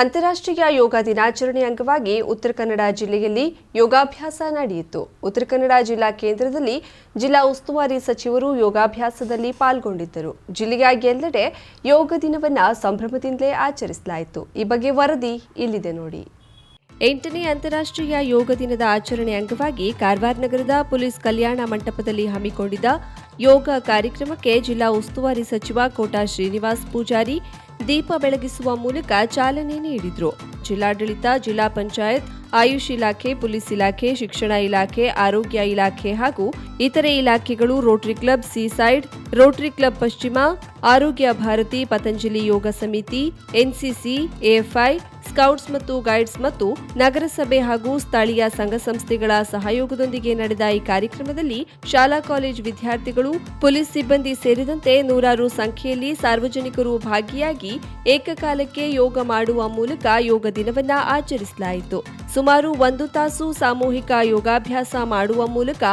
ಅಂತಾರಾಷ್ಟ್ರೀಯ ಯೋಗ ದಿನಾಚರಣೆ ಅಂಗವಾಗಿ ಉತ್ತರ ಕನ್ನಡ ಜಿಲ್ಲೆಯಲ್ಲಿ ಯೋಗಾಭ್ಯಾಸ ನಡೆಯಿತು. ಉತ್ತರ ಕನ್ನಡ ಜಿಲ್ಲಾ ಕೇಂದ್ರದಲ್ಲಿ ಜಿಲ್ಲಾ ಉಸ್ತುವಾರಿ ಸಚಿವರು ಯೋಗಾಭ್ಯಾಸದಲ್ಲಿ ಪಾಲ್ಗೊಂಡಿದ್ದರು. ಜಿಲ್ಲೆಯ ಎಲ್ಲೆಡೆ ಯೋಗ ದಿನವನ್ನ ಸಂಭ್ರಮದಿಂದಲೇ ಆಚರಿಸಲಾಯಿತು. ಈ ಬಗ್ಗೆ ವರದಿ ಇಲ್ಲಿದೆ ನೋಡಿ. ಎಂಟನೇ ಅಂತಾರಾಷ್ಟ್ರೀಯ ಯೋಗ ದಿನದ ಆಚರಣೆ ಅಂಗವಾಗಿ ಕಾರವಾರ ನಗರದ ಪೊಲೀಸ್ ಕಲ್ಯಾಣ ಮಂಟಪದಲ್ಲಿ ಹಮ್ಮಿಕೊಂಡಿದ್ದ ಯೋಗ ಕಾರ್ಯಕ್ರಮಕ್ಕೆ ಜಿಲ್ಲಾ ಉಸ್ತುವಾರಿ ಸಚಿವ ಕೋಟಾ ಶ್ರೀನಿವಾಸ್ ಪೂಜಾರಿ ದೀಪ ಬೆಳಗಿಸುವ ಮೂಲಕ ಚಾಲನೆ ನೀಡಿದ್ರು. ಜಿಲ್ಲಾಡಳಿತ ಜಿಲ್ಲಾ ಪಂಚಾಯತ್ ಆಯುಷ್ ಇಲಾಖೆ, ಪೊಲೀಸ್ ಇಲಾಖೆ, ಶಿಕ್ಷಣ ಇಲಾಖೆ, ಆರೋಗ್ಯ ಇಲಾಖೆ ಹಾಗೂ ಇತರೆ ಇಲಾಖೆಗಳು Rotary Club, seaside, Rotary Club ಪಶ್ಚಿಮ, Arogya Bharati, Patanjali Yoga Samiti, NCC, AFI, scouts ಮತ್ತು ಗೈಡ್ಸ್ ಮತ್ತು ನಗರಸಭೆ ಹಾಗೂ ಸ್ಥಳೀಯ ಸಂಘ ಸಂಸ್ಥೆಗಳ ಸಹಯೋಗದೊಂದಿಗೆ ನಡೆದ ಈ ಕಾರ್ಯಕ್ರಮದಲ್ಲಿ ಶಾಲಾ ಕಾಲೇಜು ವಿದ್ಯಾರ್ಥಿಗಳು, ಪೊಲೀಸ್ ಸಿಬ್ಬಂದಿ ಸೇರಿದಂತೆ ನೂರಾರು ಸಂಖ್ಯೆಯಲ್ಲಿ ಸಾರ್ವಜನಿಕರು ಭಾಗಿಯಾಗಿ ಏಕಕಾಲಕ್ಕೆ ಯೋಗ ಮಾಡುವ ಮೂಲಕ ಯೋಗ ದಿನವನ್ನ ಆಚರಿಸಲಾಯಿತು. ಸುಮಾರು ಒಂದು ತಾಸು ಸಾಮೂಹಿಕ ಯೋಗಾಭ್ಯಾಸ ಮಾಡುವ ಮೂಲಕ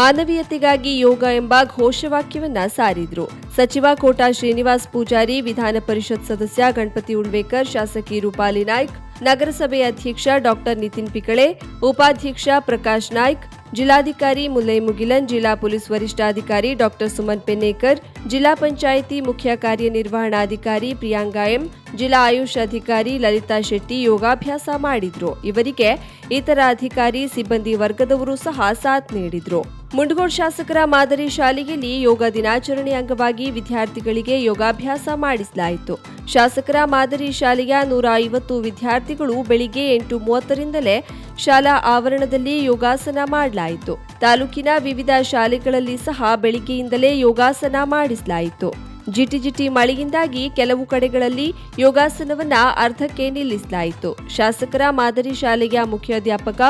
ಮಾನವೀಯತೆಗಾಗಿ ಯೋಗ ಎಂಬ ಘೋಷವಾಕ್ಯವನ್ನ ಸಾರಿದ್ರು. ಸಚಿವ ಕೋಟಾ ಶ್ರೀನಿವಾಸ್ ಪೂಜಾರಿ, ವಿಧಾನ ಪರಿಷತ್ ಸದಸ್ಯ ಗಣಪತಿ ಉಳ್ವೇಕರ್, ಶಾಸಕಿ ರೂಪಾಲಿ ನಾಯ್ಕ್, ನಗರಸಭೆ ಅಧ್ಯಕ್ಷ ಡಾಕ್ಟರ್ ನಿತಿನ್ ಪಿಕಳೆ, ಉಪಾಧ್ಯಕ್ಷ ಪ್ರಕಾಶ್ ನಾಯ್ಕ್, ಜಿಲ್ಲಾಧಿಕಾರಿ ಮುಲ್ಲೈ ಮುಗಿಲನ್, ಜಿಲ್ಲಾ ಪೊಲೀಸ್ ವರಿಷ್ಠಾಧಿಕಾರಿ ಡಾಕ್ಟರ್ ಸುಮನ್ ಪೆನ್ನೇಕರ್, ಜಿಲ್ಲಾ ಪಂಚಾಯಿತಿ ಮುಖ್ಯ ಕಾರ್ಯನಿರ್ವಹಣಾಧಿಕಾರಿ ಪ್ರಿಯಾಂಗಾ ಎಂ ಜಿಲ್ಲಾ ಆಯುಷ್ ಅಧಿಕಾರಿ ಲಲಿತಾ ಶೆಟ್ಟಿ ಯೋಗಾಭ್ಯಾಸ ಮಾಡಿದ್ರು. ಇವರಿಗೆ ಇತರ ಅಧಿಕಾರಿ, ಸಿಬ್ಬಂದಿ ವರ್ಗದವರು ಸಹ ಸಾಥ್ ನೀಡಿದ್ರು. ಮುಂಡಗೋಡ್ ಶಾಸಕರ ಮಾದರಿ ಶಾಲೆಯಲ್ಲಿ ಯೋಗ ದಿನಾಚರಣೆ ಅಂಗವಾಗಿ ವಿದ್ಯಾರ್ಥಿಗಳಿಗೆ ಯೋಗಾಭ್ಯಾಸ ಮಾಡಿಸಲಾಯಿತು. ಶಾಸಕರ ಮಾದರಿ ಶಾಲೆಯ ನೂರ ಐವತ್ತು ವಿದ್ಯಾರ್ಥಿಗಳು ಬೆಳಿಗ್ಗೆ ಎಂಟು ಮೂವತ್ತರಿಂದಲೇ ಶಾಲಾ ಆವರಣದಲ್ಲಿ ಯೋಗಾಸನ ಮಾಡಲಾಯಿತು. ತಾಲೂಕಿನ ವಿವಿಧ ಶಾಲೆಗಳಲ್ಲಿ ಸಹ ಬೆಳಿಗ್ಗೆಯಿಂದಲೇ ಯೋಗಾಸನ ಮಾಡಿಸಲಾಯಿತು. ಜಿಟಿಜಿಟಿ ಮಳೆಯಿಂದಾಗಿ ಕೆಲವು ಕಡೆಗಳಲ್ಲಿ ಯೋಗಾಸನವನ್ನ ಅರ್ಧಕ್ಕೆ ನಿಲ್ಲಿಸಲಾಯಿತು. ಶಾಸಕರ ಮಾದರಿ ಶಾಲೆಯ ಮುಖ್ಯಾಧ್ಯಾಪಕ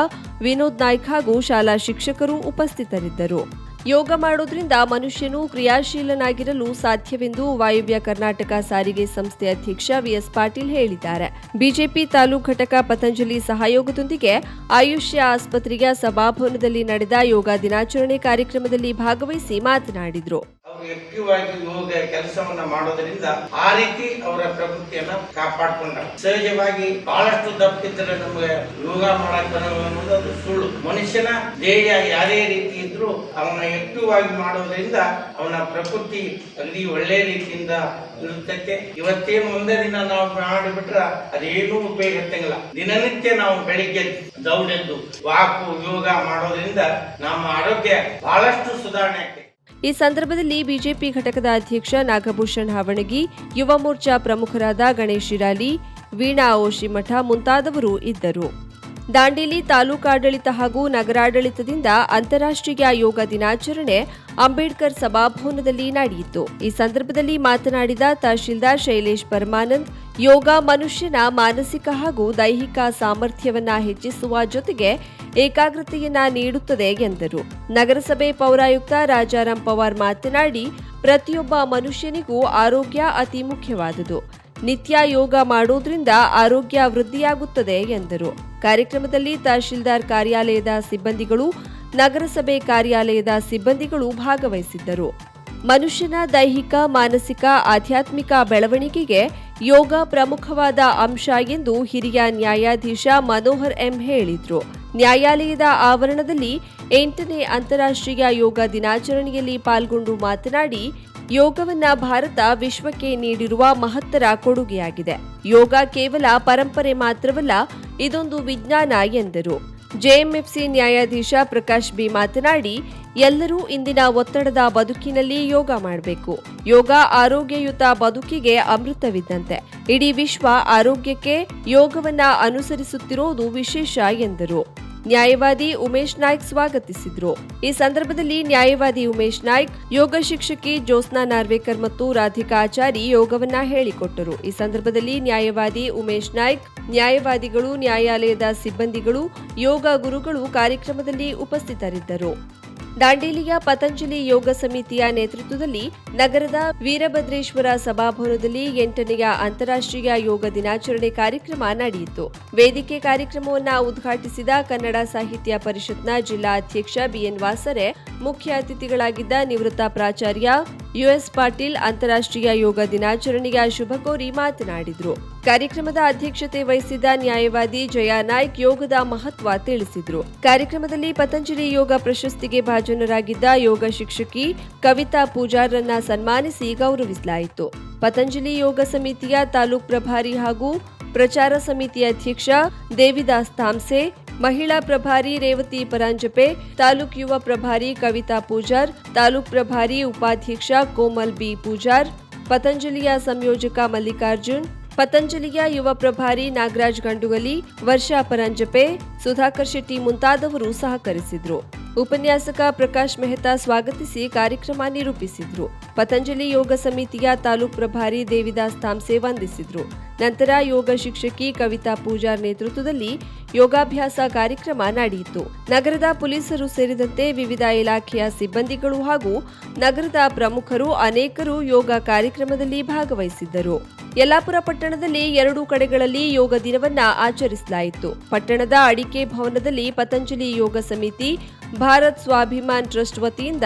ವಿನೋದ್ ನಾಯ್ಕ್ ಹಾಗೂ ಶಾಲಾ ಶಿಕ್ಷಕರು ಉಪಸ್ಥಿತರಿದ್ದರು. ಯೋಗ ಮಾಡೋದ್ರಿಂದ ಮನುಷ್ಯನು ಕ್ರಿಯಾಶೀಲನಾಗಿರಲು ಸಾಧ್ಯವೆಂದು ವಾಯುವ್ಯ ಕರ್ನಾಟಕ ಸಾರಿಗೆ ಸಂಸ್ಥೆ ಅಧ್ಯಕ್ಷ ವಿಎಸ್ ಪಾಟೀಲ್ ಹೇಳಿದ್ದಾರೆ. ಬಿಜೆಪಿ ತಾಲೂಕು ಘಟಕ ಪತಂಜಲಿ ಸಹಯೋಗದೊಂದಿಗೆ ಆಯುಷ್ಯ ಆಸ್ಪತ್ರೆಯ ಸಭಾಭವನದಲ್ಲಿ ನಡೆದ ಯೋಗ ದಿನಾಚರಣೆ ಕಾರ್ಯಕ್ರಮದಲ್ಲಿ ಭಾಗವಹಿಸಿ ಮಾತನಾಡಿದರು. ಆಕ್ಟಿವ್ ಆಗಿ ಯೋಗ ಕೆಲಸವನ್ನ ಮಾಡೋದ್ರಿಂದ ಆ ರೀತಿ ಅವರ ಪ್ರಕೃತಿಯನ್ನ ಕಾಪಾಡ್ಕೊಂಡ ಸಹಜವಾಗಿ ಬಹಳಷ್ಟು ದಪ್ಪಿದ್ರೆ ನಮಗೆ ಯೋಗ ಮಾಡಕ್ ಅನ್ನೋದು ಸುಳ್ಳು. ಮನುಷ್ಯನ ದೇಹ ಯಾರೇ ರೀತಿ ಇದ್ರೂ ಅವನ ಆಕ್ಟಿವ್ ಆಗಿ ಮಾಡೋದ್ರಿಂದ ಅವನ ಪ್ರಕೃತಿ ಅಲ್ಲಿ ಒಳ್ಳೆ ರೀತಿಯಿಂದ ಇರುತ್ತಕ್ಕೆ ಇವತ್ತೇನು ಒಂದೇ ದಿನ ನಾವು ಮಾಡಿಬಿಟ್ರ ಅದೇನು ಉಪಯೋಗ ಇರ್ತಂಗಿಲ್ಲ ದಿನನಿತ್ಯ ನಾವು ಬೆಳಿಗ್ಗೆ ದೌಡೆದ್ದು, ವಾಕು, ಯೋಗ ಮಾಡೋದ್ರಿಂದ ನಮ್ಮ ಆರೋಗ್ಯ ಬಹಳಷ್ಟು ಸುಧಾರಣೆ ಆಗ್ತದೆ ಈ ಸಂದರ್ಭದಲ್ಲಿ ಬಿಜೆಪಿ ಘಟಕದ ಅಧ್ಯಕ್ಷ ನಾಗಭೂಷಣ್ ಹಾವಣಗಿ, ಯುವ ಮೋರ್ಚಾ ಪ್ರಮುಖರಾದ ಗಣೇಶ್ ಶಿರಾಲಿ ವೀಣಾ ಓಶಿಮಠ ಮುಂತಾದವರು ಇದ್ದರು. ದಾಂಡೇಲಿ ತಾಲೂಕಾಡಳಿತ ಹಾಗೂ ನಗರಾಡಳಿತದಿಂದ ಅಂತಾರಾಷ್ಟ್ರೀಯ ಯೋಗ ದಿನಾಚರಣೆ ಅಂಬೇಡ್ಕರ್ ಸಭಾಭವನದಲ್ಲಿ ನಡೆಯಿತು. ಈ ಸಂದರ್ಭದಲ್ಲಿ ಮಾತನಾಡಿದ ತಹಶೀಲ್ದಾರ್ ಶೈಲೇಶ್ ಪರಮಾನಂದ್, ಯೋಗ ಮನುಷ್ಯನ ಮಾನಸಿಕ ಹಾಗೂ ದೈಹಿಕ ಸಾಮರ್ಥ್ಯವನ್ನ ಹೆಚ್ಚಿಸುವ ಜೊತೆಗೆ ಏಕಾಗ್ರತೆಯನ್ನ ನೀಡುತ್ತದೆ ಎಂದರು. ನಗರಸಭೆ ಪೌರಾಯುಕ್ತ ರಾಜಾರಾಮ್ ಪವಾರ್ ಮಾತನಾಡಿ, ಪ್ರತಿಯೊಬ್ಬ ಮನುಷ್ಯನಿಗೂ ಆರೋಗ್ಯ ಅತಿ ಮುಖ್ಯವಾದುದು. ನಿತ್ಯ ಯೋಗ ಮಾಡೋದ್ರಿಂದ ಆರೋಗ್ಯ ವೃದ್ಧಿಯಾಗುತ್ತದೆ ಎಂದರು. ಕಾರ್ಯಕ್ರಮದಲ್ಲಿ ತಹಶೀಲ್ದಾರ್ ಕಾರ್ಯಾಲಯದ ಸಿಬ್ಬಂದಿಗಳು, ನಗರಸಭೆ ಕಾರ್ಯಾಲಯದ ಸಿಬ್ಬಂದಿಗಳು ಭಾಗವಹಿಸಿದ್ದರು. ಮನುಷ್ಯನ ದೈಹಿಕ, ಮಾನಸಿಕ, ಆಧ್ಯಾತ್ಮಿಕ ಬೆಳವಣಿಗೆಗೆ ಯೋಗ ಪ್ರಮುಖವಾದ ಅಂಶ ಎಂದು ಹಿರಿಯ ನ್ಯಾಯಾಧೀಶ ಮನೋಹರ್ ಎಂ ಹೇಳಿದರು. ನ್ಯಾಯಾಲಯದ ಆವರಣದಲ್ಲಿ ಎಂಟನೇ ಅಂತಾರಾಷ್ಟ್ರೀಯ ಯೋಗ ದಿನಾಚರಣೆಯಲ್ಲಿ ಪಾಲ್ಗೊಂಡು ಮಾತನಾಡಿ, ಯೋಗವನ್ನ ಭಾರತ ವಿಶ್ವಕ್ಕೆ ನೀಡಿರುವ ಮಹತ್ತರ ಕೊಡುಗೆಯಾಗಿದೆ. ಯೋಗ ಕೇವಲ ಪರಂಪರೆ ಮಾತ್ರವಲ್ಲ, ಇದೊಂದು ವಿಜ್ಞಾನ ಎಂದರು. ಜೆಎಂಎಫ್ಸಿ ನ್ಯಾಯಾಧೀಶ ಪ್ರಕಾಶ್ ಬಿ ಮಾತನಾಡಿ, ಎಲ್ಲರೂ ಇಂದಿನ ಒತ್ತಡದ ಬದುಕಿನಲ್ಲಿ ಯೋಗ ಮಾಡಬೇಕು. ಯೋಗ ಆರೋಗ್ಯಯುತ ಬದುಕಿಗೆ ಅಮೃತವಿದ್ದಂತೆ. ಇಡೀ ವಿಶ್ವ ಆರೋಗ್ಯಕ್ಕೆ ಯೋಗವನ್ನ ಅನುಸರಿಸುತ್ತಿರುವುದು ವಿಶೇಷ ಎಂದರು. ನ್ಯಾಯವಾದಿ ಉಮೇಶ್ ನಾಯ್ಕ್ ಸ್ವಾಗತಿಸಿದ್ರು. ಈ ಸಂದರ್ಭದಲ್ಲಿ ನ್ಯಾಯವಾದಿ ಉಮೇಶ್ ನಾಯ್ಕ್, ಯೋಗ ಶಿಕ್ಷಕಿ ಜ್ಯೋತ್ಸ್ನಾ ನಾರ್ವೇಕರ್ ಮತ್ತು ರಾಧಿಕಾ ಆಚಾರಿ ಯೋಗವನ್ನ ಹೇಳಿಕೊಟ್ಟರು. ಈ ಸಂದರ್ಭದಲ್ಲಿ ನ್ಯಾಯವಾದಿ ಉಮೇಶ್ ನಾಯ್ಕ್, ನ್ಯಾಯವಾದಿಗಳು, ನ್ಯಾಯಾಲಯದ ಸಿಬ್ಬಂದಿಗಳು, ಯೋಗ ಗುರುಗಳು ಕಾರ್ಯಕ್ರಮದಲ್ಲಿ ಉಪಸ್ಥಿತರಿದ್ದರು. ದಾಂಡೇಲಿಯ ಪತಂಜಲಿ ಯೋಗ ಸಮಿತಿಯ ನೇತೃತ್ವದಲ್ಲಿ ನಗರದ ವೀರಭದ್ರೇಶ್ವರ ಸಭಾಭವನದಲ್ಲಿ ಎಂಟನೆಯ ಅಂತಾರಾಷ್ಟ್ರೀಯ ಯೋಗ ದಿನಾಚರಣೆ ಕಾರ್ಯಕ್ರಮ ನಡೆಯಿತು. ವೇದಿಕೆ ಕಾರ್ಯಕ್ರಮವನ್ನು ಉದ್ಘಾಟಿಸಿದ ಕನ್ನಡ ಸಾಹಿತ್ಯ ಪರಿಷತ್ನ ಜಿಲ್ಲಾ ಅಧ್ಯಕ್ಷ ಬಿಎನ್ ವಾಸರೆ, ಮುಖ್ಯ ಅತಿಥಿಗಳಾಗಿದ್ದ ನಿವೃತ್ತ ಪ್ರಾಚಾರ್ಯ ಯುಎಸ್ ಪಾಟೀಲ್ ಅಂತಾರಾಷ್ಟ್ರೀಯ ಯೋಗ ದಿನಾಚರಣೆಯ ಶುಭ ಕೋರಿ ಮಾತನಾಡಿದರು. ಕಾರ್ಯಕ್ರಮದ ಅಧ್ಯಕ್ಷತೆ ವಹಿಸಿದ್ದ ನ್ಯಾಯವಾದಿ ಜಯಾ ನಾಯ್ಕ್ ಯೋಗದ ಮಹತ್ವ ತಿಳಿಸಿದರು. ಕಾರ್ಯಕ್ರಮದಲ್ಲಿ ಪತಂಜಲಿ ಯೋಗ ಪ್ರಶಸ್ತಿಗೆ ಭಾಜನರಾಗಿದ್ದ ಯೋಗ ಶಿಕ್ಷಕಿ ಕವಿತಾ ಪೂಜಾರನ್ನ ಸನ್ಮಾನಿಸಿ ಗೌರವಿಸಲಾಯಿತು. ಪತಂಜಲಿ ಯೋಗ ಸಮಿತಿಯ ತಾಲೂಕ್ ಪ್ರಭಾರಿ ಹಾಗೂ ಪ್ರಚಾರ ಸಮಿತಿ ಅಧ್ಯಕ್ಷ ದೇವಿದಾಸ್ ತಾಮ್ಸೆ, ಮಹಿಳಾ ಪ್ರಭಾರಿ ರೇವತಿ ಪರಾಂಜಪೆ, ತಾಲೂಕ್ ಯುವ ಪ್ರಭಾರಿ ಕವಿತಾ ಪೂಜಾರ್, ತಾಲೂಕ್ ಪ್ರಭಾರಿ ಉಪಾಧ್ಯಕ್ಷ ಕೋಮಲ್ ಬಿ. ಪೂಜಾರ್, ಪತಂಜಲಿಯ ಸಂಯೋಜಕ ಮಲ್ಲಿಕಾರ್ಜುನ್ ಪತಂಜಲಿಯ ಯುವ ಪ್ರಭಾರಿ ನಾಗರಾಜ್ ಗಂಡುಗಲಿ ವರ್ಷಾ ಪರಂಜಪೆ ಸುಧಾಕರ್ ಶೆಟ್ಟಿ ಮುಂತಾದವರು ಸಹಕರಿಸಿದ್ರು. ಉಪನ್ಯಾಸಕ ಪ್ರಕಾಶ್ ಮೆಹ್ತಾ ಸ್ವಾಗತಿಸಿ ಕಾರ್ಯಕ್ರಮ ನಿರೂಪಿಸಿದ್ರು. ಪತಂಜಲಿ ಯೋಗ ಸಮಿತಿಯ ತಾಲೂಕ್ ಪ್ರಭಾರಿ ದೇವಿದಾಸ್ ತಾಮ್ಸೆ ವಂದಿಸಿದರು. ನಂತರ ಯೋಗ ಶಿಕ್ಷಕಿ ಕವಿತಾ ಪೂಜಾರ್ ನೇತೃತ್ವದಲ್ಲಿ ಯೋಗಾಭ್ಯಾಸ ಕಾರ್ಯಕ್ರಮ ನಡೆಯಿತು. ನಗರದ ಪೊಲೀಸರು ಸೇರಿದಂತೆ ವಿವಿಧ ಇಲಾಖೆಯ ಸಿಬ್ಬಂದಿಗಳು ಹಾಗೂ ನಗರದ ಪ್ರಮುಖರು ಅನೇಕರು ಯೋಗ ಕಾರ್ಯಕ್ರಮದಲ್ಲಿ ಭಾಗವಹಿಸಿದ್ದರು. ಯಲ್ಲಾಪುರ ಪಟ್ಟಣದಲ್ಲಿ ಎರಡು ಕಡೆಗಳಲ್ಲಿ ಯೋಗ ದಿನವನ್ನ ಆಚರಿಸಲಾಯಿತು. ಪಟ್ಟಣದ ಅಡಿಕೆ ಭವನದಲ್ಲಿ ಪತಂಜಲಿ ಯೋಗ ಸಮಿತಿ ಭಾರತ್ ಸ್ವಾಭಿಮಾನ್ ಟ್ರಸ್ಟ್ ವತಿಯಿಂದ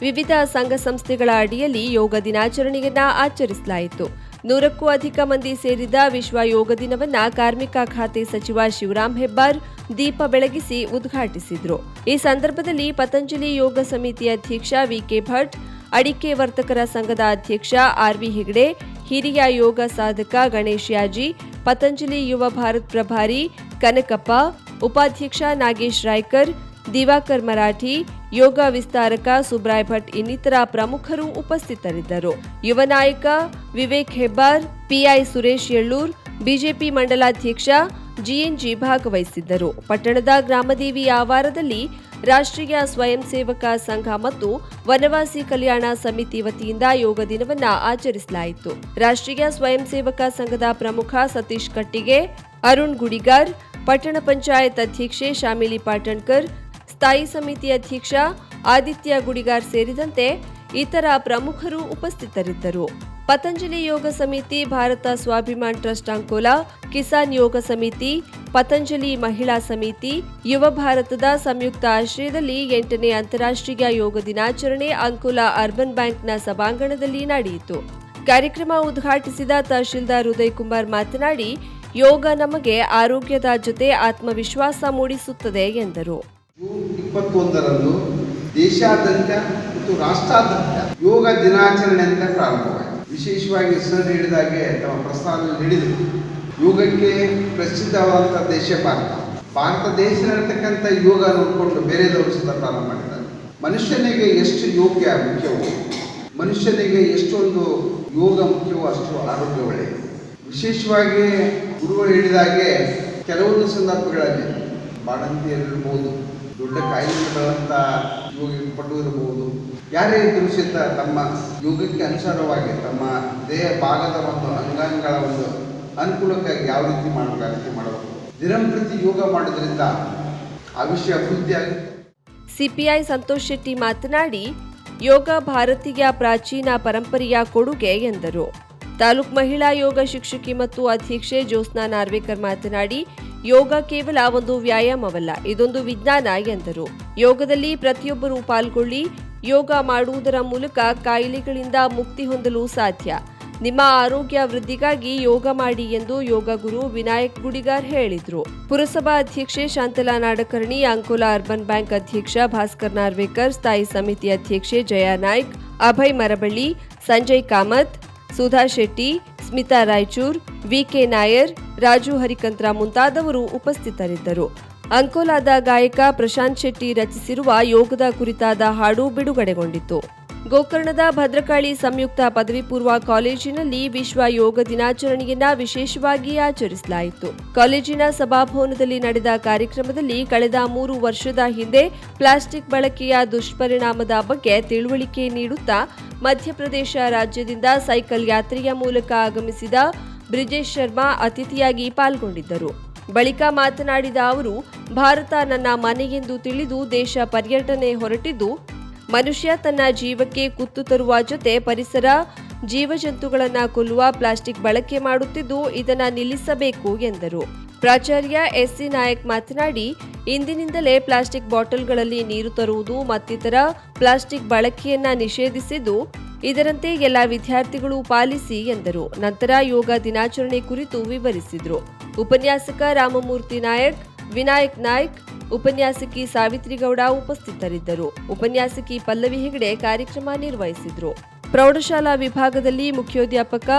ವಿವಿಧ ಸಂಘ ಸಂಸ್ಥೆಗಳ ಅಡಿಯಲ್ಲಿ ಯೋಗ ದಿನಾಚರಣೆಯನ್ನ ಆಚರಿಸಲಾಯಿತು. ನೂರಕ್ಕೂ ಅಧಿಕ ಮಂದಿ ಸೇರಿದ ವಿಶ್ವ ಯೋಗ ದಿನವನ್ನ ಕಾರ್ಮಿಕ ಖಾತೆ ಸಚಿವ ಶಿವರಾಮ್ ಹೆಬ್ಬಾರ್ ದೀಪ ಬೆಳಗಿಸಿ ಉದ್ಘಾಟಿಸಿದ್ರು. ಈ ಸಂದರ್ಭದಲ್ಲಿ ಪತಂಜಲಿ ಯೋಗ ಸಮಿತಿ ಅಧ್ಯಕ್ಷ ವಿಕೆ ಭಟ್, ಅಡಿಕೆ ವರ್ತಕರ ಸಂಘದ ಅಧ್ಯಕ್ಷ ಆರ್ವಿ ಹೆಗ್ಡೆ, ಹಿರಿಯ ಯೋಗ ಸಾಧಕ ಗಣೇಶ್ ಯಾಜಿ, ಪತಂಜಲಿ ಯುವ ಭಾರತ್ ಪ್ರಭಾರಿ ಕನಕಪ್ಪ, ಉಪಾಧ್ಯಕ್ಷ ನಾಗೇಶ್ ರಾಯ್ಕರ್ ದಿವಾಕರ್ ಮರಾಠಿ, ಯೋಗ ವಿಸ್ತಾರಕ ಸುಬ್ರಾಯ್ ಭಟ್ ಇನ್ನಿತರ ಪ್ರಮುಖರು ಉಪಸ್ಥಿತರಿದ್ದರು. ಯುವ ನಾಯಕ ವಿವೇಕ್ ಹೆಬ್ಬಾರ್, ಪಿಐ ಸುರೇಶ್ ಯಳ್ಳೂರ್ ಬಿಜೆಪಿ ಮಂಡಲಾಧ್ಯಕ್ಷ ಜಿಎನ್ಜಿ ಭಾಗವಹಿಸಿದ್ದರು. ಪಟ್ಟಣದ ಗ್ರಾಮದೇವಿ ಆವಾರದಲ್ಲಿ ರಾಷ್ಟ್ರೀಯ ಸ್ವಯಂ ಸೇವಕ ಸಂಘ ಮತ್ತು ವನವಾಸಿ ಕಲ್ಯಾಣ ಸಮಿತಿ ವತಿಯಿಂದ ಯೋಗ ದಿನವನ್ನ ಆಚರಿಸಲಾಯಿತು. ರಾಷ್ಟ್ರೀಯ ಸ್ವಯಂ ಸೇವಕ ಸಂಘದ ಪ್ರಮುಖ ಸತೀಶ್ ಕಟ್ಟಿಗೆ, ಅರುಣ್ ಗುಡಿಗಾರ್, ಪಟ್ಟಣ ಪಂಚಾಯತ್ ಅಧ್ಯಕ್ಷೆ ಶಾಮಿಲಿ ಪಾಟಣ್ಕರ್ ಸ್ಥಾಯಿ ಸಮಿತಿ ಅಧ್ಯಕ್ಷ ಆದಿತ್ಯ ಗುಡಿಗಾರ್ ಸೇರಿದಂತೆ ಇತರ ಪ್ರಮುಖರು ಉಪಸ್ಥಿತರಿದ್ದರು. ಪತಂಜಲಿ ಯೋಗ ಸಮಿತಿ, ಭಾರತ ಸ್ವಾಭಿಮಾನ್ ಟ್ರಸ್ಟ್ ಅಂಕೋಲಾ, ಕಿಸಾನ್ ಯೋಗ ಸಮಿತಿ, ಪತಂಜಲಿ ಮಹಿಳಾ ಸಮಿತಿ, ಯುವ ಭಾರತದ ಸಂಯುಕ್ತ ಆಶ್ರಯದಲ್ಲಿ ಎಂಟನೇ ಅಂತಾರಾಷ್ಟ್ರೀಯ ಯೋಗ ದಿನಾಚರಣೆ ಅಂಕೋಲಾ ಅರ್ಬನ್ ಬ್ಯಾಂಕ್ನ ಸಭಾಂಗಣದಲ್ಲಿ ನಡೆಯಿತು. ಕಾರ್ಯಕ್ರಮ ಉದ್ಘಾಟಿಸಿದ ತಹಶೀಲ್ದಾರ್ ಉದಯ್ ಕುಮಾರ್ ಮಾತನಾಡಿ, ಯೋಗ ನಮಗೆ ಆರೋಗ್ಯದ ಜೊತೆ ಆತ್ಮವಿಶ್ವಾಸ ಮೂಡಿಸುತ್ತದೆ ಎಂದರು. ಜೂನ್ ಇಪ್ಪತ್ತೊಂದರಂದು ದೇಶಾದ್ಯಂತ ಮತ್ತು ರಾಷ್ಟ್ರಾದ್ಯಂತ ಯೋಗ ದಿನಾಚರಣೆ ಅಂತ ಪ್ರಾರಂಭವಾಯಿತು. ವಿಶೇಷವಾಗಿ ಸರ್ ಹೇಳಿದಾಗೆ ತಮ್ಮ ಪ್ರಸ್ತಾವನೆ ನೀಡಿದರು ಯೋಗಕ್ಕೆ ಪ್ರಸಿದ್ಧವಾದಂಥ ದೇಶ ಭಾರತ ಭಾರತ ದೇಶದಲ್ಲಿರ್ತಕ್ಕಂಥ ಯೋಗ ನೋಡಿಕೊಂಡು ಬೇರೆದವರು ಸಹ ಪ್ರಾರಂಭ ಮಾಡಿದ್ದಾರೆ. ಮನುಷ್ಯನಿಗೆ ಎಷ್ಟು ಯೋಗ್ಯ ಮುಖ್ಯವೋ, ಮನುಷ್ಯನಿಗೆ ಎಷ್ಟೊಂದು ಯೋಗ ಮುಖ್ಯವೋ ಅಷ್ಟು ಆರೋಗ್ಯ ಒಳ್ಳೆಯದು. ವಿಶೇಷವಾಗಿ ಗುರುಗಳು ಹೇಳಿದಾಗೆ ಕೆಲವೊಂದು ಸಂದರ್ಭಗಳಲ್ಲಿ ಬಾಣಂತಿಯರಿರ್ಬೋದು ದೊಡ್ಡ ಕಾಯಿಲೆಗಳಂಥ ಯೋಗ ಪಟ್ಟು ಇರಬಹುದು. ಯಾರೇ ಸಹಿತ ತಮ್ಮ ಯೋಗಕ್ಕೆ ಅನುಸಾರವಾಗಿ ತಮ್ಮ ದೇಹ ಭಾಗದ ಒಂದು ಅಂಗಾಂಗಗಳ ಒಂದು ಅನುಕೂಲಕ್ಕಾಗಿ ಯಾವ ರೀತಿ ಮಾಡಬೇಕಾಗುತ್ತೆ ಮಾಡಬಹುದು. ದಿನಂಪ್ರತಿ ಯೋಗ ಮಾಡೋದ್ರಿಂದ ಆ ವಿಷಯ ಅಭಿವೃದ್ಧಿ ಆಗುತ್ತೆ. ಸಿಪಿಐ ಸಂತೋಷ್ ಶೆಟ್ಟಿ ಮಾತನಾಡಿ, ಯೋಗ ಭಾರತೀಯ ಪ್ರಾಚೀನ ಪರಂಪರೆಯ ಕೊಡುಗೆ ಎಂದರು. ತಾಲೂಕ್ ಮಹಿಳಾ ಯೋಗ ಶಿಕ್ಷಕಿ ಮತ್ತು ಅಧ್ಯಕ್ಷೆ ಜ್ಯೋತ್ಸ್ನಾ ನಾರ್ವೇಕರ್ ಮಾತನಾಡಿ ಯೋಗ ಕೇವಲ ಒಂದು ವ್ಯಾಯಾಮವಲ್ಲ, ಇದೊಂದು ವಿಜ್ಞಾನ ಎಂದರು. ಯೋಗದಲ್ಲಿ ಪ್ರತಿಯೊಬ್ಬರೂ ಪಾಲ್ಗೊಳ್ಳಿ, ಯೋಗ ಮಾಡುವುದರ ಮೂಲಕ ಕಾಯಿಲೆಗಳಿಂದ ಮುಕ್ತಿ ಹೊಂದಲು ಸಾಧ್ಯ. ನಿಮ್ಮ ಆರೋಗ್ಯ ವೃದ್ಧಿಗಾಗಿ ಯೋಗ ಮಾಡಿ ಎಂದು ಯೋಗ ಗುರು ವಿನಾಯಕ್ ಗುಡಿಗಾರ್ ಹೇಳಿದರು. ಪುರಸಭಾ ಅಧ್ಯಕ್ಷೆ ಶಾಂತಲಾ ನಾಡಕರ್ಣಿ, ಅಂಕೋಲಾ ಅರ್ಬನ್ ಬ್ಯಾಂಕ್ ಅಧ್ಯಕ್ಷ ಭಾಸ್ಕರ್ ನಾರ್ವೇಕರ್, ಸ್ಥಾಯಿ ಸಮಿತಿ ಅಧ್ಯಕ್ಷೆ ಜಯಾ ನಾಯ್ಕ್, ಅಭಯ್ ಮರಬಳ್ಳಿ, ಸಂಜಯ್ ಕಾಮತ್, ಸುಧಾ ಶೆಟ್ಟಿ ಸ್ಮಿತಾ ರಾಯಚೂರ್, ವಿಕೆ ನಾಯರ್, ರಾಜು ಹರಿಕಂತ್ರ ಮುಂತಾದವರು ಉಪಸ್ಥಿತರಿದ್ದರು. ಅಂಕೋಲಾದ ಗಾಯಕ ಪ್ರಶಾಂತ್ ಶೆಟ್ಟಿ ರಚಿಸಿರುವ ಯೋಗದ ಕುರಿತಾದ ಹಾಡು ಬಿಡುಗಡೆಗೊಂಡಿತು ಗೋಕರ್ಣದ ಭದ್ರಕಾಳಿ ಸಂಯುಕ್ತ ಪದವಿ ಪೂರ್ವ ಕಾಲೇಜಿನಲ್ಲಿ ವಿಶ್ವ ಯೋಗ ದಿನಾಚರಣೆಯನ್ನ ವಿಶೇಷವಾಗಿ ಆಚರಿಸಲಾಯಿತು. ಕಾಲೇಜಿನ ಸಭಾಭವನದಲ್ಲಿ ನಡೆದ ಕಾರ್ಯಕ್ರಮದಲ್ಲಿ ಕಳೆದ ಮೂರು ವರ್ಷದ ಹಿಂದೆ ಪ್ಲಾಸ್ಟಿಕ್ ಬಳಕೆಯ ದುಷ್ಪರಿಣಾಮದ ಬಗ್ಗೆ ತಿಳುವಳಿಕೆ ನೀಡುತ್ತಾ ಮಧ್ಯಪ್ರದೇಶ ರಾಜ್ಯದಿಂದ ಸೈಕಲ್ ಯಾತ್ರೆಯ ಮೂಲಕ ಆಗಮಿಸಿದ ಬ್ರಿಜೇಶ್ ಶರ್ಮಾ ಅತಿಥಿಯಾಗಿ ಪಾಲ್ಗೊಂಡಿದ್ದರು. ಬಳಿಕ ಮಾತನಾಡಿದ ಅವರು, ಭಾರತ ನನ್ನ ಮನೆಯೆಂದು ತಿಳಿದು ದೇಶ ಪರ್ಯಟನೆ ಹೊರಟಿದ್ದು ಮನುಷ್ಯ ತನ್ನ ಜೀವಕ್ಕೆ ಕುತ್ತು ತರುವ ಜೊತೆ ಪರಿಸರ, ಜೀವಜಂತುಗಳನ್ನ ಕೊಲ್ಲುವ ಪ್ಲಾಸ್ಟಿಕ್ ಬಳಕೆ ಮಾಡುತ್ತಿದ್ದು ಇದನ್ನು ನಿಲ್ಲಿಸಬೇಕು ಎಂದರು. ಪ್ರಾಚಾರ್ಯ ಎಸ್ಸಿ ನಾಯಕ್ ಮಾತನಾಡಿ, ಇಂದಿನಿಂದಲೇ ಪ್ಲಾಸ್ಟಿಕ್ ಬಾಟಲ್ಗಳಲ್ಲಿ ನೀರು ತರುವುದು ಮತ್ತಿತರ ಪ್ಲಾಸ್ಟಿಕ್ ಬಳಕೆಯನ್ನ ನಿಷೇಧಿಸಿದ್ದು, ಇದರಂತೆ ಎಲ್ಲ ವಿದ್ಯಾರ್ಥಿಗಳು ಪಾಲಿಸಿ ಎಂದರು. ನಂತರ ಯೋಗ ದಿನಾಚರಣೆ ಕುರಿತು ವಿವರಿಸಿದರು. ಉಪನ್ಯಾಸಕ ರಾಮಮೂರ್ತಿ ನಾಯಕ್, ವಿನಾಯಕ್ ನಾಯ್ಕ್ ಉಪನ್ಯಾಸಕಿ ಸಾವಿತ್ರಿಗೌಡ ಉಪಸ್ಥಿತರಿದ್ದರು. ಉಪನ್ಯಾಸಕಿ ಪಲ್ಲವಿ ಹೆಗಡೆ ಕಾರ್ಯಕ್ರಮ ನಿರ್ವಹಿಸಿದರು. ಪ್ರೌಢಶಾಲಾ ವಿಭಾಗದಲ್ಲಿ ಮುಖ್ಯೋಧ್ಯಾಪಕ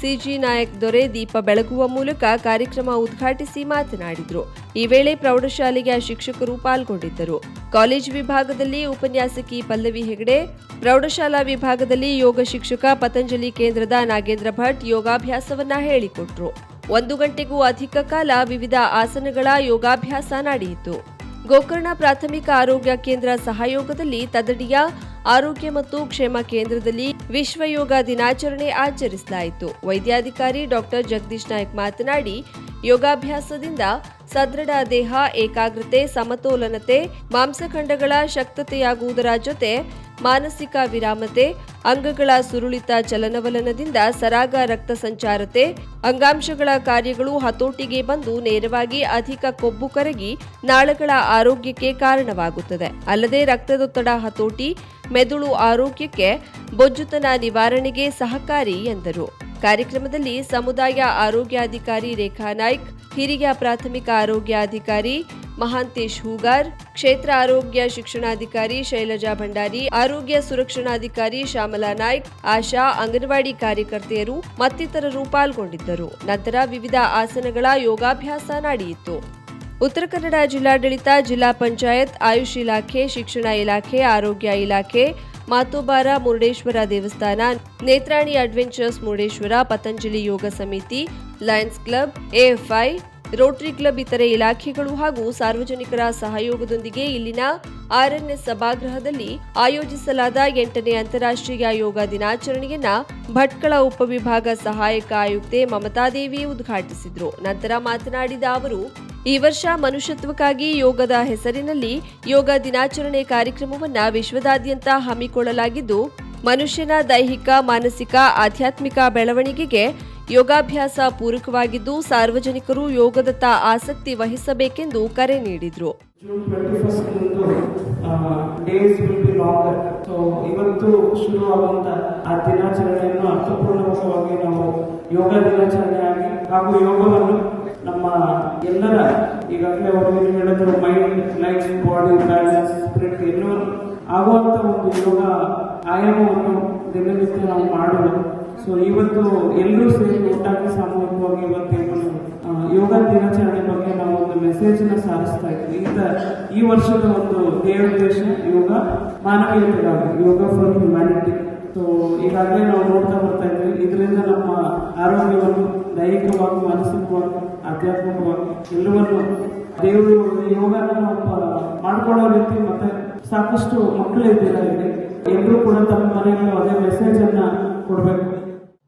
ಸಿಜಿ ನಾಯಕ್ ದೊರೆ ದೀಪ ಬೆಳಗುವ ಮೂಲಕ ಕಾರ್ಯಕ್ರಮ ಉದ್ಘಾಟಿಸಿ ಮಾತನಾಡಿದರು. ಈ ವೇಳೆ ಪ್ರೌಢಶಾಲೆಯ ಶಿಕ್ಷಕರು ಪಾಲ್ಗೊಂಡಿದ್ದರು. ಕಾಲೇಜು ವಿಭಾಗದಲ್ಲಿ ಉಪನ್ಯಾಸಕಿ ಪಲ್ಲವಿ ಹೆಗಡೆ, ಪ್ರೌಢಶಾಲಾ ವಿಭಾಗದಲ್ಲಿ ಯೋಗ ಶಿಕ್ಷಕ ಪತಂಜಲಿ ಕೇಂದ್ರದ ನಾಗೇಂದ್ರ ಭಟ್ ಯೋಗಾಭ್ಯಾಸವನ್ನ ಹೇಳಿಕೊಟ್ರು. ಒಂದು ಗಂಟೆಗೂ ಅಧಿಕ ಕಾಲ ವಿವಿಧ ಆಸನಗಳ ಯೋಗಾಭ್ಯಾಸ ನಡೆಯಿತು. ಗೋಕರ್ಣ ಪ್ರಾಥಮಿಕ ಆರೋಗ್ಯ ಕೇಂದ್ರ ಸಹಯೋಗದಲ್ಲಿ ತದಡಿಯ ಆರೋಗ್ಯ ಮತ್ತು ಕ್ಷೇಮ ಕೇಂದ್ರದಲ್ಲಿ ವಿಶ್ವ ಯೋಗ ದಿನಾಚರಣೆ ಆಚರಿಸಲಾಯಿತು. ವೈದ್ಯಾಧಿಕಾರಿ ಡಾಕ್ಟರ್ ಜಗದೀಶ್ ನಾಯ್ಕ್ ಮಾತನಾಡಿ, ಯೋಗಾಭ್ಯಾಸದಿಂದ ಸದೃಢ ದೇಹ, ಏಕಾಗ್ರತೆ, ಸಮತೋಲನತೆ, ಮಾಂಸಖಂಡಗಳ ಶಕ್ತತೆಯಾಗುವುದರ ಜೊತೆ ಮಾನಸಿಕ ವಿರಾಮತೆ, ಅಂಗಗಳ ಸುರುಳಿತ ಚಲನವಲನದಿಂದ ಸರಾಗ ರಕ್ತ ಸಂಚಾರತೆ, ಅಂಗಾಂಶಗಳ ಕಾರ್ಯಗಳು ಹತೋಟಿಗೆ ಬಂದು ನೇರವಾಗಿ ಅಧಿಕ ಕೊಬ್ಬು ಕರಗಿ ನಾಳಗಳ ಆರೋಗ್ಯಕ್ಕೆ ಕಾರಣವಾಗುತ್ತದೆ. ಅಲ್ಲದೆ ರಕ್ತದೊತ್ತಡ ಹತೋಟಿ, ಮೆದುಳು ಆರೋಗ್ಯಕ್ಕೆ ಬೊಜ್ಜುತನ ನಿವಾರಣೆಗೆ ಸಹಕಾರಿ ಎಂದರು. ಕಾರ್ಯಕ್ರಮದಲ್ಲಿ ಸಮುದಾಯ ಆರೋಗ್ಯಾಧಿಕಾರಿ ರೇಖಾ ನಾಯ್ಕ್, ಹಿರಿಯ ಪ್ರಾಥಮಿಕ ಆರೋಗ್ಯಾಧಿಕಾರಿ ಮಹಾಂತೇಶ್ ಹೂಗಾರ್, ಕ್ಷೇತ್ರ ಆರೋಗ್ಯ ಶಿಕ್ಷಣಾಧಿಕಾರಿ ಶೈಲಜಾ ಭಂಡಾರಿ, ಆರೋಗ್ಯ ಸುರಕ್ಷಣಾಧಿಕಾರಿ ಶ್ಯಾಮಲಾ ನಾಯ್ಕ್, ಆಶಾ ಅಂಗನವಾಡಿ ಕಾರ್ಯಕರ್ತೆಯರು ಮತ್ತಿತರರು ಪಾಲ್ಗೊಂಡಿದ್ದರು. ನಂತರ ವಿವಿಧ ಆಸನಗಳ ಯೋಗಾಭ್ಯಾಸ ನಡೆಯಿತು. ಉತ್ತರ ಕನ್ನಡ ಜಿಲ್ಲಾಡಳಿತ, ಜಿಲ್ಲಾ ಪಂಚಾಯತ್, ಆಯುಷ್ ಇಲಾಖೆ, ಶಿಕ್ಷಣ ಇಲಾಖೆ, ಆರೋಗ್ಯ ಇಲಾಖೆ ಮಾತೋಬಾರ ಮುರುಡೇಶ್ವರ ದೇವಸ್ಥಾನ Netrani adventures Murudeshwar Patanjali Yoga Samiti Lions Club AFI Rotary Club ಇತರೆ ಇಲಾಖೆಗಳು ಹಾಗೂ ಸಾರ್ವಜನಿಕರ ಸಹಯೋಗದೊಂದಿಗೆ ಇಲ್ಲಿನ ಆರ್ಎನ್ಎಸ್ ಸಭಾಗೃಹದಲ್ಲಿ ಆಯೋಜಿಸಲಾದ ಎಂಟನೇ ಅಂತಾರಾಷ್ಟ್ರೀಯ ಯೋಗ ದಿನಾಚರಣೆಯನ್ನ ಭಟ್ಕಳ ಉಪವಿಭಾಗ ಸಹಾಯಕ ಆಯುಕ್ತೆ ಮಮತಾದೇವಿ ಉದ್ಘಾಟಿಸಿದರು. ನಂತರ ಮಾತನಾಡಿದ ಅವರು, ಈ ವರ್ಷ ಮನುಷ್ಯತ್ವಕ್ಕಾಗಿ ಯೋಗದ ಹೆಸರಿನಲ್ಲಿ ಯೋಗ ದಿನಾಚರಣೆ ಕಾರ್ಯಕ್ರಮವನ್ನ ವಿಶ್ವದಾದ್ಯಂತ ಹಮ್ಮಿಕೊಳ್ಳಲಾಗಿದ್ದು, ಮನುಷ್ಯನ ದೈಹಿಕ, ಮಾನಸಿಕ, ಆಧ್ಯಾತ್ಮಿಕ ಬೆಳವಣಿಗೆಗೆ ಯೋಗಾಭ್ಯಾಸ ಪೂರಕವಾಗಿದ್ದು ಸಾರ್ವಜನಿಕರು ಯೋಗದತ್ತ ಆಸಕ್ತಿ ವಹಿಸಬೇಕೆಂದು ಕರೆ ನೀಡಿದರು. ಇವತ್ತು ಆ ನಮ್ಮ ಎಲ್ಲರ ಈಗಾಗಲೇ ಅವರು ಮೈಂಡ್ ಲೈಫ್ ಬಾಡಿ ಸ್ಪಿರಿಟ್ ಎನ್ನುವ ಆಗುವಂತ ಒಂದು ಯೋಗ ಆಯಾಮವನ್ನು ದಿನನಿತ್ಯ ನಾವು ಮಾಡೋದು ಸೊ ಇವತ್ತು ಎಲ್ಲರೂ ಸೇರಿ ಒಟ್ಟಾಗಿ ಸಾಮೂಹಿಕವಾಗಿ ಇವತ್ತೇನು ಯೋಗ ದಿನಾಚರಣೆ ಬಗ್ಗೆ ನಾವು ಒಂದು ಮೆಸೇಜ್ನ ಸಾರಿಸ್ತಾ ಇದ್ವಿ. ಈಗ ಈ ವರ್ಷದ ಒಂದು ಧ್ಯೇಯೋದ್ದೇಶ ಯೋಗ ಮಾನವೀಯತೆಗಾಗಿ ಯೋಗ ಫಾರ್ ಹ್ಯುಮ್ಯಾನಿಟಿ ಸೊ ಈಗಾಗಲೇ ನಾವು ನೋಡ್ತಾ ಬರ್ತಾ ಇದ್ವಿ. ಇದರಿಂದ ನಮ್ಮ ಆರೋಗ್ಯವನ್ನು ದೈಹಿಕವಾಗಿ, ಮಾನಸಿಕವಾಗಿ, ಆಧ್ಯಾತ್ಮಿಕವಾಗಿ ಎಲ್ಲವನ್ನು ದೇವರು ಯೋಗನ ಮಾಡ್ಕೊಳ್ಳೋ ರೀತಿ ಮತ್ತೆ ಸಾಕಷ್ಟು ಮಕ್ಕಳು ಇಲ್ಲಿ. ಎಲ್ಲರೂ ಕೂಡ ತಮ್ಮ ಮನೆಯಲ್ಲೂ ಅದೇ ಮೆಸೇಜ್ ಅನ್ನ ಕೊಡಬೇಕು.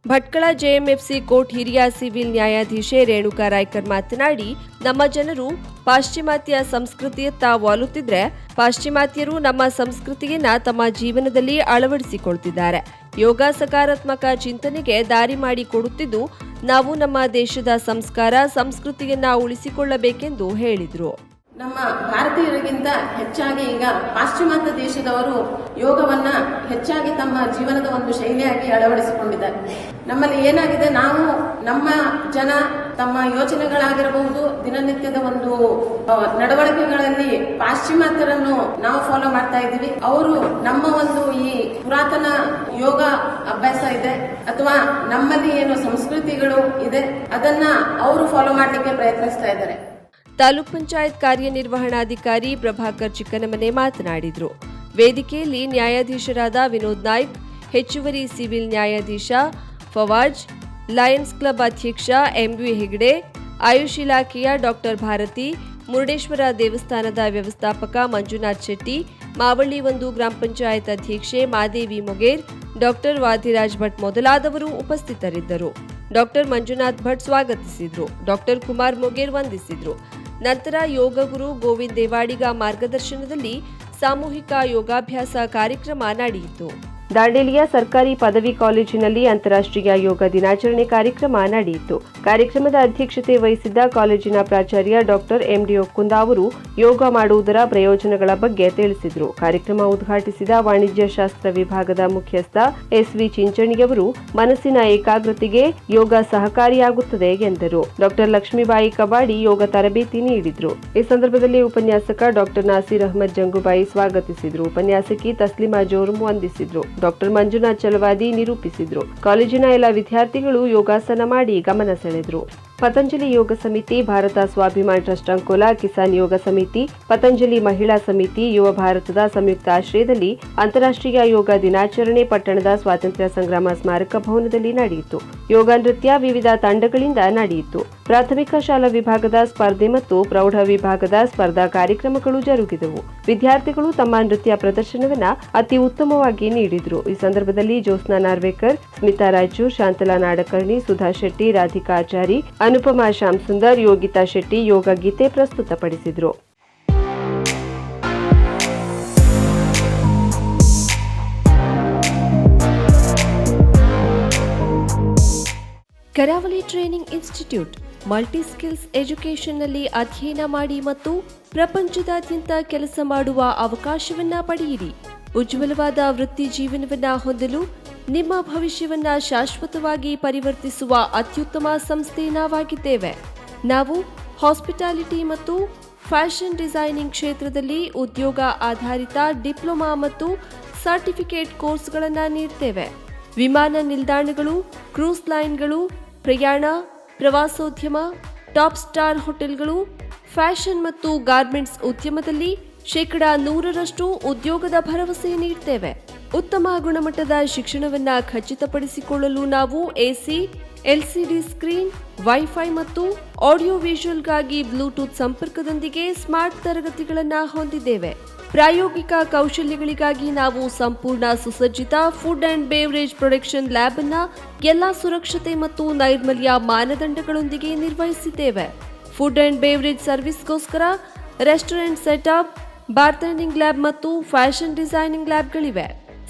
ಭಟ್ಕಳ ಜೆಎಂಎಫ್ಸಿ ಕೋರ್ಟ್ ಹಿರಿಯ ಸಿವಿಲ್ ನ್ಯಾಯಾಧೀಶೆ ರೇಣುಕಾ ರಾಯ್ಕರ್ ಮಾತನಾಡಿ, ನಮ್ಮ ಜನರು ಪಾಶ್ಚಿಮಾತ್ಯ ಸಂಸ್ಕೃತಿಯತ್ತ ವಾಲುತ್ತಿದ್ರೆ, ಪಾಶ್ಚಿಮಾತ್ಯರು ನಮ್ಮ ಸಂಸ್ಕೃತಿಯನ್ನ ತಮ್ಮ ಜೀವನದಲ್ಲಿ ಅಳವಡಿಸಿಕೊಳ್ತಿದ್ದಾರೆ. ಯೋಗ ಸಕಾರಾತ್ಮಕ ಚಿಂತನೆಗೆ ದಾರಿ ಮಾಡಿ ಕೊಡುತ್ತಿದ್ದು, ನಾವು ನಮ್ಮ ದೇಶದ ಸಂಸ್ಕಾರ, ಸಂಸ್ಕೃತಿಯನ್ನ ಉಳಿಸಿಕೊಳ್ಳಬೇಕೆಂದು ಹೇಳಿದರು. ನಮ್ಮ ಭಾರತೀಯರಿಗಿಂತ ಹೆಚ್ಚಾಗಿ ಈಗ ಪಾಶ್ಚಿಮಾತ್ಯ ದೇಶದವರು ಯೋಗವನ್ನ ಹೆಚ್ಚಾಗಿ ತಮ್ಮ ಜೀವನದ ಒಂದು ಶೈಲಿಯಾಗಿ ಅಳವಡಿಸಿಕೊಂಡಿದ್ದಾರೆ. ನಮ್ಮಲ್ಲಿ ಏನಾಗಿದೆ? ನಾವು ನಮ್ಮ ಜನ ತಮ್ಮ ಯೋಚನೆಗಳಾಗಿರಬಹುದು, ದಿನನಿತ್ಯದ ಒಂದು ನಡವಳಿಕೆಗಳಲ್ಲಿ ಪಾಶ್ಚಿಮಾತ್ಯರನ್ನು ನಾವು ಫಾಲೋ ಮಾಡ್ತಾ ಇದ್ದೀವಿ. ಅವರು ನಮ್ಮ ಒಂದು ಈ ಪುರಾತನ ಯೋಗ ಅಭ್ಯಾಸ ಇದೆ, ಅಥವಾ ನಮ್ಮಲ್ಲಿ ಏನು ಸಂಸ್ಕೃತಿಗಳು ಇದೆ, ಅದನ್ನ ಅವರು ಫಾಲೋ ಮಾಡಲಿಕ್ಕೆ ಪ್ರಯತ್ನಿಸ್ತಾ ಇದ್ದಾರೆ. ತಾಲೂಕ್ ಪಂಚಾಯತ್ ಕಾರ್ಯನಿರ್ವಹಣಾಧಿಕಾರಿ ಪ್ರಭಾಕರ್ ಚಿಕ್ಕನಮನೆ ಮಾತನಾಡಿದರು. ವೇದಿಕೆಯಲ್ಲಿ ನ್ಯಾಯಾಧೀಶರಾದ ವಿನೋದ್ ನಾಯ್ಕ್, ಹೆಚ್ಚುವರಿ ಸಿವಿಲ್ ನ್ಯಾಯಾಧೀಶ ಫವಾಜ್, ಲಯನ್ಸ್ ಕ್ಲಬ್ ಅಧ್ಯಕ್ಷ ಎಂವಿ ಹೆಗ್ಡೆ, ಆಯುಷ್ ಇಲಾಖೆಯ ಡಾಕ್ಟರ್ ಭಾರತಿ, ಮುರುಡೇಶ್ವರ ದೇವಸ್ಥಾನದ ವ್ಯವಸ್ಥಾಪಕ ಮಂಜುನಾಥ್ ಶೆಟ್ಟಿ, ಮಾವಳ್ಳಿ ಒಂದು ಗ್ರಾಮ ಪಂಚಾಯತ್ ಅಧ್ಯಕ್ಷೆ ಮಾದೇವಿ ಮೊಗೇರ್, ಡಾಕ್ಟರ್ ವಾದಿರಾಜ್ ಭಟ್ ಮೊದಲಾದವರು ಉಪಸ್ಥಿತರಿದ್ದರು. ಡಾಕ್ಟರ್ ಮಂಜುನಾಥ್ ಭಟ್ ಸ್ವಾಗತಿಸಿದರು. ಡಾಕ್ಟರ್ ಕುಮಾರ್ ಮೊಗೇರ್ ವಂದಿಸಿದ್ರು. ನಂತರ ಯೋಗ ಗುರು ಗೋವಿಂದ್ ದೇವಾಡಿಗ ಮಾರ್ಗದರ್ಶನದಲ್ಲಿ ಸಾಮೂಹಿಕ ಯೋಗಾಭ್ಯಾಸ ಕಾರ್ಯಕ್ರಮ ನಡೆಯಿತು. ದಾಂಡೇಲಿಯ ಸರ್ಕಾರಿ ಪದವಿ ಕಾಲೇಜಿನಲ್ಲಿ ಅಂತಾರಾಷ್ಟ್ರೀಯ ಯೋಗ ದಿನಾಚರಣೆ ಕಾರ್ಯಕ್ರಮ ನಡೆಯಿತು. ಕಾರ್ಯಕ್ರಮದ ಅಧ್ಯಕ್ಷತೆ ವಹಿಸಿದ್ದ ಕಾಲೇಜಿನ ಪ್ರಾಚಾರ್ಯ ಡಾಕ್ಟರ್ ಎಂಡಿ ಒಕ್ಕುಂದ ಅವರು ಯೋಗ ಮಾಡುವುದರ ಪ್ರಯೋಜನಗಳ ಬಗ್ಗೆ ತಿಳಿಸಿದರು. ಕಾರ್ಯಕ್ರಮ ಉದ್ಘಾಟಿಸಿದ ವಾಣಿಜ್ಯ ಶಾಸ್ತ್ರ ವಿಭಾಗದ ಮುಖ್ಯಸ್ಥ ಎಸ್ವಿ ಚಿಂಚಣಿಯವರು ಮನಸ್ಸಿನ ಏಕಾಗ್ರತೆಗೆ ಯೋಗ ಸಹಕಾರಿಯಾಗುತ್ತದೆ ಎಂದರು. ಡಾಕ್ಟರ್ ಲಕ್ಷ್ಮೀಬಾಯಿ ಕಬಾಡಿ ಯೋಗ ತರಬೇತಿ ನೀಡಿದರು. ಈ ಸಂದರ್ಭದಲ್ಲಿ ಉಪನ್ಯಾಸಕ ಡಾಕ್ಟರ್ ನಾಸೀರ್ ಅಹಮದ್ ಜಂಗುಬಾಯಿ ಸ್ವಾಗತಿಸಿದರು. ಉಪನ್ಯಾಸಕಿ ತಸ್ಲಿಮಾ ಜೋರ್ಮು ವಂದಿಸಿದ್ರು. ಡಾಕ್ಟರ್ ಮಂಜುನಾಥ್ ಚಲವಾದಿ ನಿರೂಪಿಸಿದ್ರು. ಕಾಲೇಜಿನ ಎಲ್ಲ ವಿದ್ಯಾರ್ಥಿಗಳು ಯೋಗಾಸನ ಮಾಡಿ ಗಮನ ಸೆಳೆದ್ರು. ಪತಂಜಲಿ ಯೋಗ ಸಮಿತಿ, ಭಾರತ ಸ್ವಾಭಿಮಾನ ಟ್ರಸ್ಟ್ ಅಂಕೋಲ, ಕಿಸಾನ್ ಯೋಗ ಸಮಿತಿ, ಪತಂಜಲಿ ಮಹಿಳಾ ಸಮಿತಿ, ಯುವ ಭಾರತದ ಸಂಯುಕ್ತ ಆಶ್ರಯದಲ್ಲಿ ಅಂತಾರಾಷ್ಟ್ರೀಯ ಯೋಗ ದಿನಾಚರಣೆ ಪಟ್ಟಣದ ಸ್ವಾತಂತ್ರ್ಯ ಸಂಗ್ರಾಮ ಸ್ಮಾರಕ ಭವನದಲ್ಲಿ ನಡೆಯಿತು. ಯೋಗ ನೃತ್ಯ ವಿವಿಧ ತಂಡಗಳಿಂದ ನಡೆಯಿತು. ಪ್ರಾಥಮಿಕ ಶಾಲಾ ವಿಭಾಗದ ಸ್ಪರ್ಧೆ ಮತ್ತು ಪ್ರೌಢ ವಿಭಾಗದ ಸ್ಪರ್ಧಾ ಕಾರ್ಯಕ್ರಮಗಳು ಜರುಗಿದವು. ವಿದ್ಯಾರ್ಥಿಗಳು ತಮ್ಮ ನೃತ್ಯ ಪ್ರದರ್ಶನವನ್ನ ಅತಿ ಉತ್ತಮವಾಗಿ ನೀಡಿದ್ರು. ಈ ಸಂದರ್ಭದಲ್ಲಿ ಜ್ಯೋತ್ಸ್ನಾ ನಾರ್ವೇಕರ್, ಸ್ಮಿತಾ ರಾಯಚೂರ್ ಶಾಂತಲಾ ನಾಡಕರ್ಣಿ, ಸುಧಾ ಶೆಟ್ಟಿ, ರಾಧಿಕಾ ಆಚಾರಿ ಅನುಪಮಾ ಶ್ಯಾಮ್ ಸುಂದರ್, ಯೋಗಿತಾ ಶೆಟ್ಟಿ ಯೋಗ ಗೀತೆ ಪ್ರಸ್ತುತಪಡಿಸಿದರು. Karavali training institute multi skills ಎಜುಕೇಷನ್ನಲ್ಲಿ ಅಧ್ಯಯನ ಮಾಡಿ ಮತ್ತು ಪ್ರಪಂಚದಾದ್ಯಂತ ಕೆಲಸ ಮಾಡುವ ಅವಕಾಶವನ್ನ ಪಡೆಯಿರಿ. ಉಜ್ವಲವಾದ ವೃತ್ತಿ ಜೀವನವನ್ನ ಹೊಂದಲು ನಿಮ್ಮ ಭವಿಷ್ಯವನ್ನ ಶಾಶ್ವತವಾಗಿ ಪರಿವರ್ತಿಸುವ ಅತ್ಯುತ್ತಮ ಸಂಸ್ಥೆ ನಾವಾಗಿದ್ದೇವೆ. ನಾವು ಹಾಸ್ಪಿಟಾಲಿಟಿ ಮತ್ತು ಫ್ಯಾಷನ್ ಡಿಸೈನಿಂಗ್ ಕ್ಷೇತ್ರದಲ್ಲಿ ಉದ್ಯೋಗ ಆಧಾರಿತ ಡಿಪ್ಲೊಮಾ ಮತ್ತು ಸರ್ಟಿಫಿಕೇಟ್ ಕೋರ್ಸ್ಗಳನ್ನು ನೀಡ್ತೇವೆ. ವಿಮಾನ ನಿಲ್ದಾಣಗಳು, ಕ್ರೂಸ್ ಲೈನ್ಗಳು, ಪ್ರಯಾಣ, ಪ್ರವಾಸೋದ್ಯಮ, ಟಾಪ್ ಸ್ಟಾರ್ ಹೋಟೆಲ್ಗಳು, ಫ್ಯಾಷನ್ ಮತ್ತು ಗಾರ್ಮೆಂಟ್ಸ್ ಉದ್ಯಮದಲ್ಲಿ ಶೇಕಡ ನೂರರಷ್ಟು ಉದ್ಯೋಗದ ಭರವಸೆ ನೀಡ್ತೇವೆ. ಉತ್ತಮ ಗುಣಮಟ್ಟದ ಶಿಕ್ಷಣವನ್ನ ಖಚಿತಪಡಿಸಿಕೊಳ್ಳಲು ನಾವು ಎಸಿ, ಎಲ್ಸಿಡಿ ಸ್ಕ್ರೀನ್, ವೈಫೈ ಮತ್ತು ಆಡಿಯೋ ವಿಷುವಲ್ಗಾಗಿ ಬ್ಲೂಟೂತ್ ಸಂಪರ್ಕದೊಂದಿಗೆ ಸ್ಮಾರ್ಟ್ ತರಗತಿಗಳನ್ನು ಹೊಂದಿದ್ದೇವೆ. ಪ್ರಾಯೋಗಿಕ ಕೌಶಲ್ಯಗಳಿಗಾಗಿ ನಾವು ಸಂಪೂರ್ಣ ಸುಸಜ್ಜಿತ food and beverage production lab ಅನ್ನ ಎಲ್ಲಾ ಸುರಕ್ಷತೆ ಮತ್ತು ನೈರ್ಮಲ್ಯ ಮಾನದಂಡಗಳೊಂದಿಗೆ ನಿರ್ವಹಿಸಿದ್ದೇವೆ. ಫುಡ್ ಅಂಡ್ ಬೇವರೇಜ್ ಸರ್ವಿಸ್ಗೋಸ್ಕರ ರೆಸ್ಟೋರೆಂಟ್ ಸೆಟಪ್, ಬಾರ್ಟೆಂಡಿಂಗ್ ಲ್ಯಾಬ್ ಮತ್ತು ಫ್ಯಾಷನ್ ಡಿಸೈನಿಂಗ್ ಲ್ಯಾಬ್ಗಳಿವೆ.